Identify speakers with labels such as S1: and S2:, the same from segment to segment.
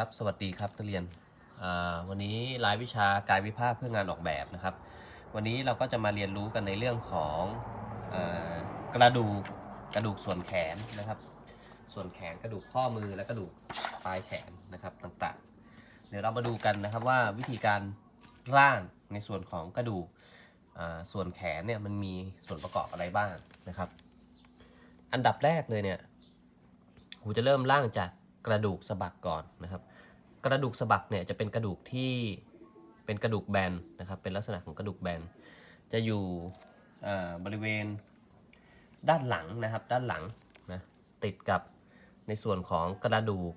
S1: ครับสวัสดีครับนักเรียนวันนี้รายวิชากายวิภาคเพื่องานออกแบบนะครับ วันนี้เราก็จะมาเรียนรู้กันในเรื่องของอกระดูกกระดูกส่วนแขนนะครับ ส่วนแขนกระดูกข้อมือและกระดูกปลายแขนนะครับต่างๆ เดี๋ยวเรามาดูกันนะครับว่าวิธีการร่างในส่วนของกระดูกส่วนแขนเนี่ยมันมีส่วนประกอบอะไรบ้างนะครับ อันดับแรกเลยเนี่ยครูจะเริ่มร่างจาก กระดูกสะบักก่อนนะครับ กระดูกสะบักเนี่ยจะเป็นกระดูกที่เป็นกระดูกแบนนะครับ เป็นลักษณะของกระดูกแบน จะอยู่บริเวณด้านหลังนะครับ ด้านหลังนะติดกับในส่วนของกระดูก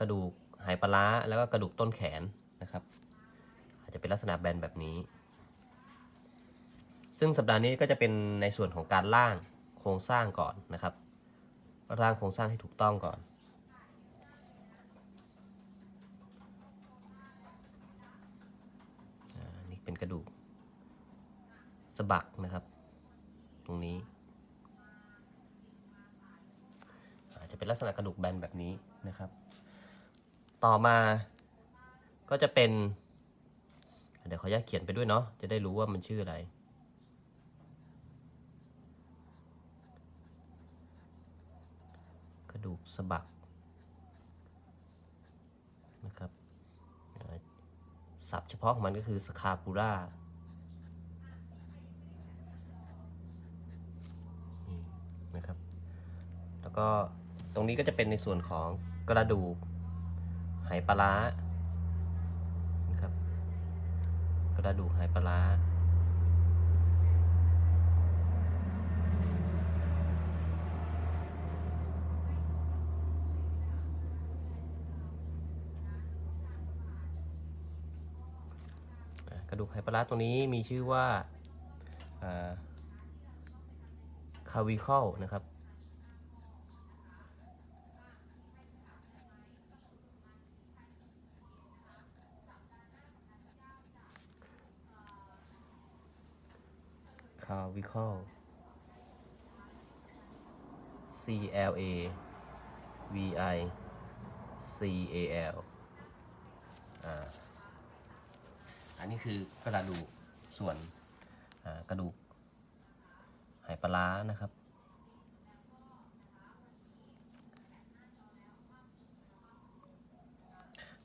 S1: กระดูกไหปลาแล้วก็กระดูกต้นแขนนะครับ อาจจะเป็นลักษณะแบนแบบนี้ ซึ่งสัปดาห์นี้ก็จะเป็นในส่วนของการร่างโครงสร้างก่อนนะครับ ร่างโครงสร้างให้ถูกต้องก่อนอ่านี่เป็นกระดูกสะบักนะครับ ตรงนี้อาจจะเป็นลักษณะกระดูกแบนแบบนี้นะครับ ต่อมาก็จะเป็น เดี๋ยวขออนุญาตเขียนไปด้วยเนาะ จะได้รู้ว่ามันชื่ออะไร กระดูก สะบักนะครับศัพท์เฉพาะของมันก็คือสคาปูล่านะครับ แล้วก็ตรงนี้ก็จะเป็นในส่วนของกระดูกไหปลาร้านะครับ กระดูกไหปลาร้า อ่ากระ ดูกไหปลาร้าตรงนี้มีชื่อว่าคาวิคอลนะครับ คาวิคอล C L A V I C A L อ่า อันนี้คือกระดูกส่วนกระดูกไหปลานะครับ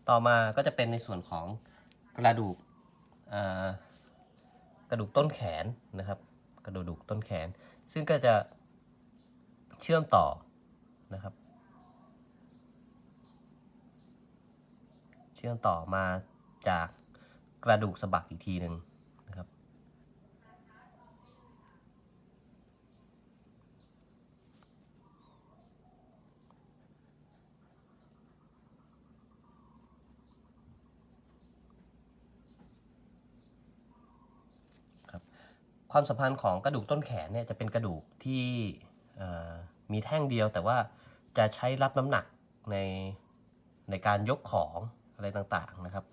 S1: ต่อมาก็จะเป็นในส่วนของกระดูกกระดูกต้นแขนนะครับ กระดูกต้นแขน ซึ่งก็จะเชื่อมต่อนะครับ เชื่อมต่อมาจาก กระดูกสะบักอีกทีหนึ่งนะครับครับ ความสัมพันธ์ของกระดูกต้นแขนเนี่ยจะเป็นกระดูกที่มีแท่งเดียวแต่ว่าจะใช้รับน้ำหนักในในการยกของอะไรต่างๆนะครับ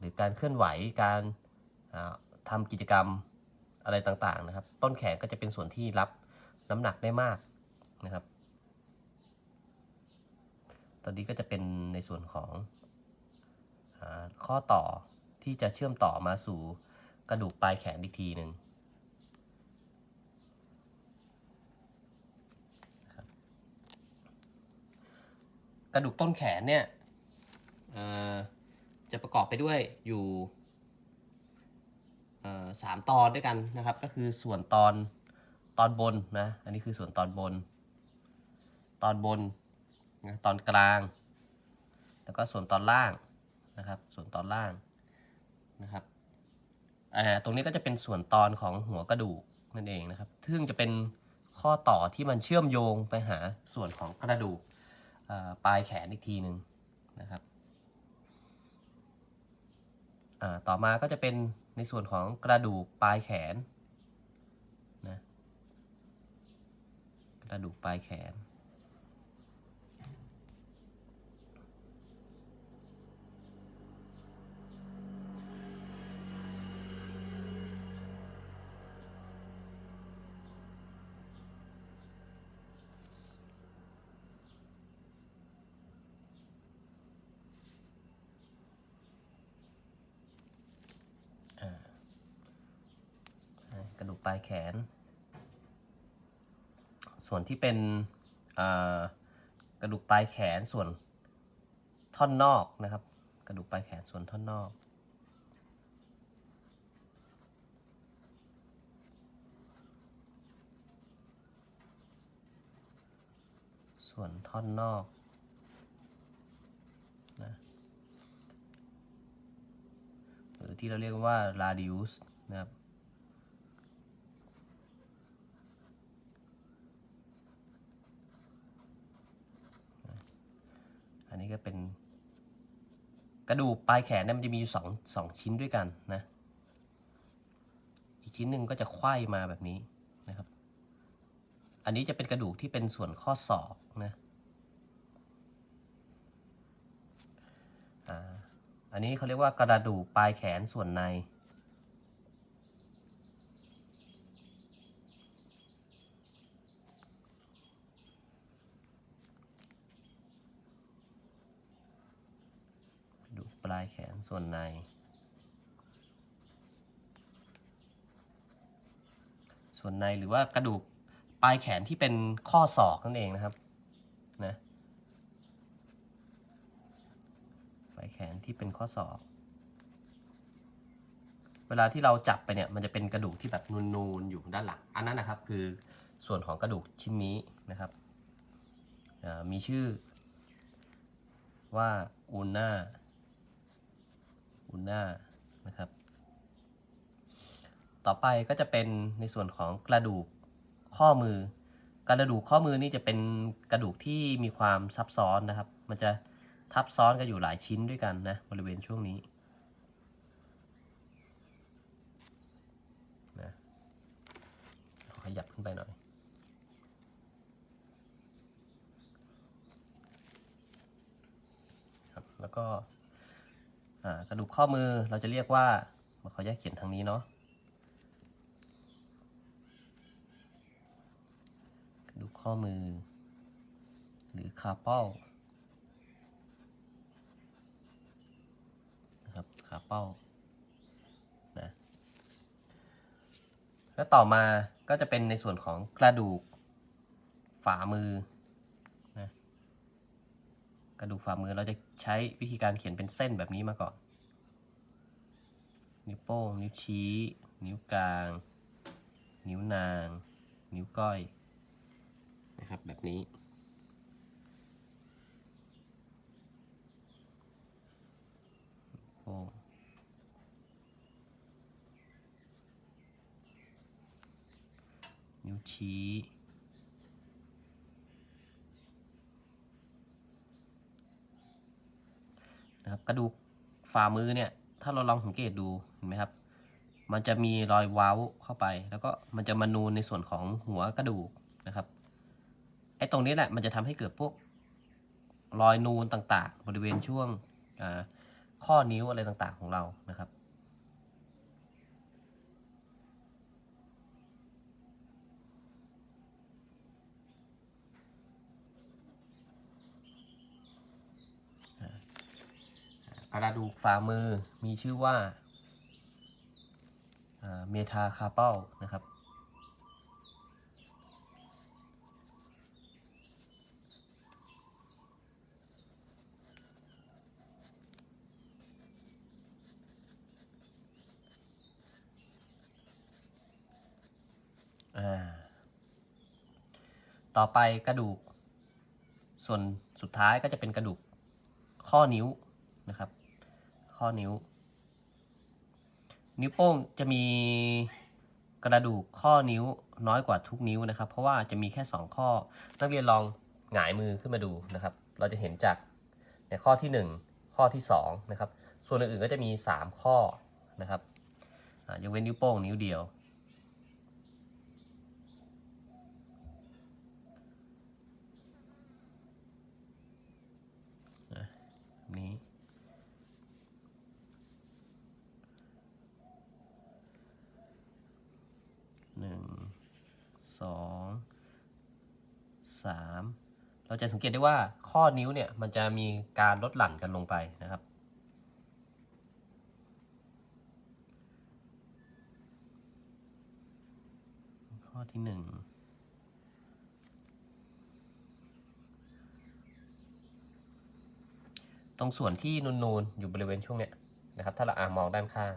S1: หรือการเคลื่อนไหวการอ่าทำกิจกรรมอะไรต่างๆนะครับ ต้นแขนก็จะเป็นส่วนที่รับน้ำหนักได้มากนะครับ ตอนนี้ก็จะเป็นในส่วนของอข้อต่อที่จะเชื่อมต่อมาสู่กระดูกปลายแขนอีกทีหนึ่งกระดูกต้นแขนเนี่ย จะประกอบไปด้วยอยู่สามตอนด้วยกันนะครับ ก็คือส่วนตอนตอนบนนะ อันนี้คือส่วนตอนบน ตอนบนนะตอนกลาง แล้วก็ส่วนตอนล่างนะครับ ส่วนตอนล่างนะครับอ่าตรงนี้ก็จะเป็นส่วนตอนของหัวกระดูกนั่นเองนะครับ ซึ่งจะเป็นข้อต่อที่มันเชื่อมโยงไปหาส่วนของกระดูกปลายแขนอีกทีหนึ่งนะครับ ต่อมาก็จะเป็นในส่วนของกระดูกปลายแขนนะกระดูกปลายแขน ปลายแขน ส่วนที่เป็นกระดูกปลายแขนส่วนท่อนนอกนะครับ กระดูกปลายแขนส่วนท่อนนอก ส่วนท่อนนอกนะหรือที่เราเรียกว่า radius นะครับ อันนี้ ก็เป็น กระดูกปลายแขนเนี่ยมันจะมีอยู่สองสองชิ้นด้วยกันนะ อีกชิ้นหนึ่งก็จะไขว้มาแบบนี้นะครับ อันนี้จะเป็นกระดูกที่เป็นส่วนข้อศอกนะอ่าอันนี้เขาเรียกว่ากระดูกปลายแขนส่วนใน กระดูกป ลายแขนส่วนใน ส่วนในหรือว่ากระดูกปลายแขนที่เป็นข้อศอกนั่นเองนะครับนะปลายแขนที่เป็นข้อศอก เวลาที่เราจับไปเนี่ยมันจะเป็นกระดูกที่แบบนูนๆอยู่ด้านหลังอันนั้นนะครับคือส่วนของกระดูกชิ้นนี้นะครับมีชื่อว่าอูน่า อุน่านะครับ ต่อไปก็จะเป็นในส่วนของกระดูกข้อมือ กระดูกข้อมือนี่จะเป็นกระดูกที่มีความซับซ้อนนะครับ มันจะทับซ้อนกันอยู่หลายชิ้นด้วยกันนะบริเวณช่วงนี้นะขยับขึ้นไปหน่อยครับแล้วก็ กระดูกข้อมือเราจะเรียกว่าขอแยกเขียนทางนี้เนาะกระดูกข้อมือ หรือคาเป้านะครับขาเป้านะแล้วต่อมาก็จะเป็นในส่วนของกระดูกฝ่ามือ กระดูกฝ่ามือเราจะใช้วิธีการเขียนเป็นเส้นแบบนี้มาก่อน นิ้วโป้ง นิ้วชี้ นิ้วกลาง นิ้วนาง นิ้วก้อย นะครับแบบนี้ โป้งนิ้วชี้ นะครับกระดูกฝ่ามือเนี่ยถ้าเราลองสังเกตดูเห็นไหมครับ มันจะมีรอยเว้าเข้าไป แล้วก็มันจะมานูนในส่วนของหัวกระดูกนะครับไอ้ตรงนี้แหละมันจะทำให้เกิดพวกรอยนูนต่างๆ บริเวณช่วงข้อนิ้วอะไรต่างๆของเรานะครับ กระดูกฝ่ามือมีชื่อว่าเมทาคาเป้านะครับ ต่อไปกระดูก ส่วนสุดท้ายก็จะเป็นกระดูกข้อนิ้วนะครับ ข้อนิ้ว นิ้วโป้งจะมีกระดูกข้อนิ้วน้อยกว่าทุกนิ้วนะครับ เพราะว่าจะมีแค่สองข้อ นักเรียนลองหงายมือขึ้นมาดูนะครับ เราจะเห็นจากในข้อที่หนึ่งข้อที่สองนะครับ ส่วนอื่นๆก็จะมีสามข้อนะครับยกเว้นนิ้วโป้งนิ้วเดียว 2 3 เราจะสังเกตได้ว่าข้อนิ้วเนี่ยมันจะมีการลดหลั่นกันลงไปนะครับข้อที่หนึ่งตรงส่วนที่นูนๆอยู่บริเวณช่วงเนี้ยนะครับ ถ้าเราอ่ามองด้านข้าง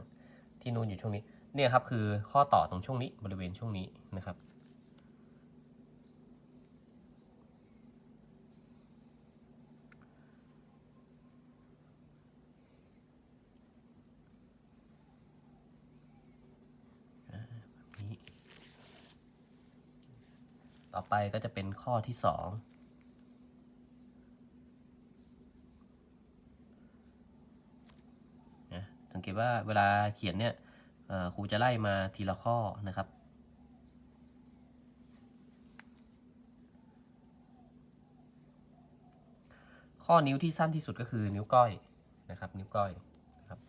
S1: ที่นูนอยู่ช่วงนี้ เนี่ยครับคือข้อต่อตรงช่วงนี้บริเวณช่วงนี้นะครับ ต่อไปก็จะเป็นข้อที่สองนะสังเกตว่าเวลาเขียนเนี่ยครูจะไล่มาทีละข้อนะครับ ข้อนิ้วที่สั้นที่สุดก็คือนิ้วก้อยนะครับ นิ้วก้อยนะครับ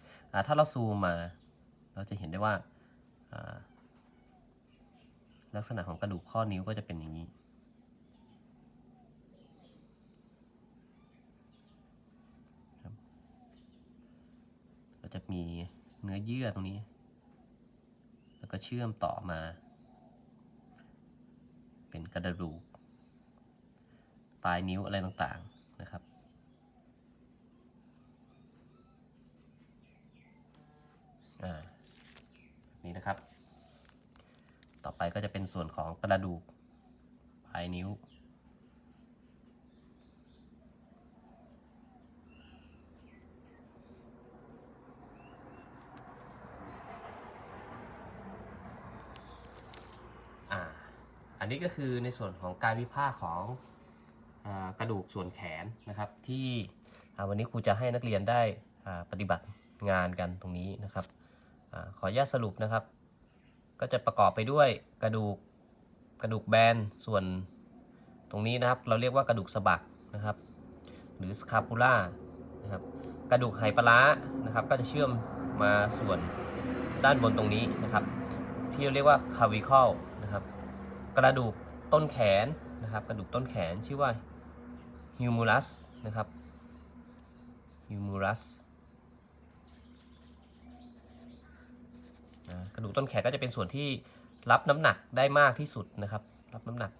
S1: ถ้าเราซูมมา เราจะเห็นได้ว่า ลักษณะของกระดูกข้อนิ้วก็จะเป็นอย่างนี้ครับก็จะมีเนื้อเยื่อตรงนี้ แล้วก็เชื่อมต่อมา เป็นกระดูก ปลายนิ้วอะไรต่างๆนะครับอ่านี้นะครับ ต่อไปก็จะเป็นส่วนของกระดูกปลายนิ้วอ่าอันนี้ก็คือในส่วนของการวิพากษ์ของอกระดูกส่วนแขนนะครับ ที่วันนี้ครูจะให้นักเรียนได้ปฏิบัติงานกันตรงนี้นะครับอขออนุญาตสรุปนะครับ ก็จะประกอบไปด้วยกระดูกกระดูกแบนส่วนตรงนี้นะครับ เราเรียกว่ากระดูกสะบักนะครับ หรือสคาปูล่านะครับกระดูกไหปลาร้านะครับ ก็จะเชื่อมมาส่วนด้านบนตรงนี้นะครับ ที่เรียกว่าคาวิคอลนะครับ กระดูกต้นแขนนะครับ กระดูกต้นแขนชื่อว่าฮิวมูรัสนะครับฮิวมูรัส นะกระดูกต้นแขนก็จะเป็นส่วนที่รับน้ำหนักได้มากที่สุดนะครับ รับน้ำหนัก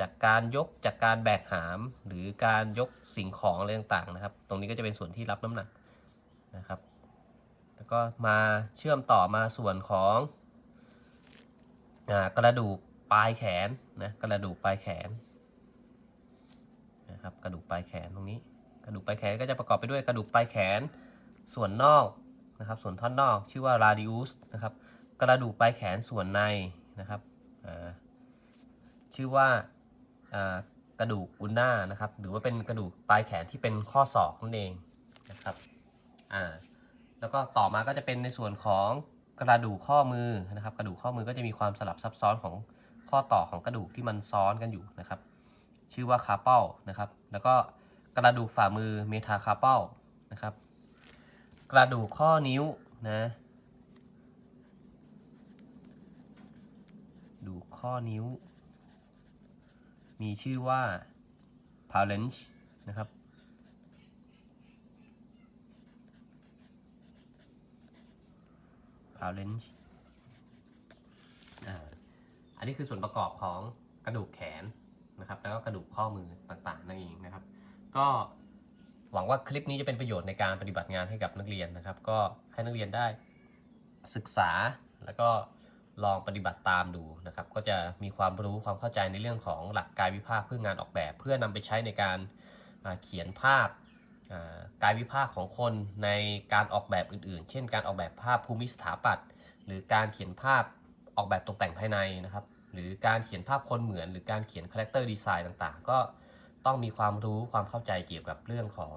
S1: จากการยกจากการแบกหาม หรือการยกสิ่งของอะไรต่างๆนะครับ ตรงนี้ก็จะเป็นส่วนที่รับน้ำหนักนะครับ แล้วก็มาเชื่อมต่อมาส่วนของอกระดูกปลายแขนนะกระดูกปลายแขนนะครับกระดูกปลายแขนตรงนี้ กระดูกปลายแขนก็จะประกอบไปด้วยกระดูกปลายแขนส่วนนอก นะครับ ส่วนท่อนนอกชื่อว่า radius นะครับ กระดูกปลายแขนส่วนในนะครับชื่อว่ากระดูกอุลนานะครับ หรือว่าเป็นกระดูกปลายแขนที่เป็นข้อศอกนั่นเองนะครับอ่าแล้วก็ต่อมาก็จะเป็นในส่วนของกระดูกข้อมือนะครับ กระดูกข้อมือก็จะมีความสลับซับซ้อนของข้อต่อของกระดูกที่มันซ้อนกันอยู่นะครับ ชื่อว่าคาเป้ลนะครับ แล้วก็กระดูกฝ่ามือเมทาคาเป้ลนะครับ กระดูกข้อนิ้วนะ ดูข้อนิ้ว มีชื่อว่า p a l a n g e นะครับ p a l a n g e อันนี้คือส่วนประกอบของกระดูกแขนนะครับ แล้วก็กระดูกข้อมือต่างๆนั่นเองนะครับ ก็ หวังว่าคลิปนี้จะเป็นประโยชน์ในการปฏิบัติงานให้กับนักเรียนนะครับ ก็ให้นักเรียนได้ศึกษาแล้วก็ลองปฏิบัติตามดูนะครับ ก็จะมีความรู้ความเข้าใจในเรื่องของหลักกายวิภาคเพื่องานออกแบบ เพื่อนำไปใช้ในการเขียนภาพกายวิภาคของคนในการออกแบบอื่นๆ เช่น การออกแบบภาพภูมิสถาปัตย์หรือการเขียนภาพออกแบบตกแต่งภายในนะครับ หรือการเขียนภาพคนเหมือน หรือการเขียนคาแรคเตอร์ดีไซน์ต่างๆ ก็ ต้องมีความรู้ความเข้าใจเกี่ยวกับเรื่องของ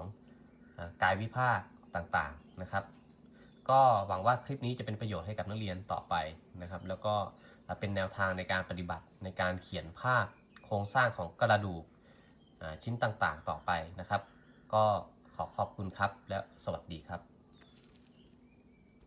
S1: กายวิภาคต่างๆนะครับ ก็หวังว่าคลิปนี้จะเป็นประโยชน์ให้กับนักเรียนต่อไปนะครับ แล้วก็เป็นแนวทางในการปฏิบัติในการเขียนภาพโครงสร้างของกระดูกชิ้นต่างๆต่อไปนะครับ ก็ขอขอบคุณครับและสวัสดีครับ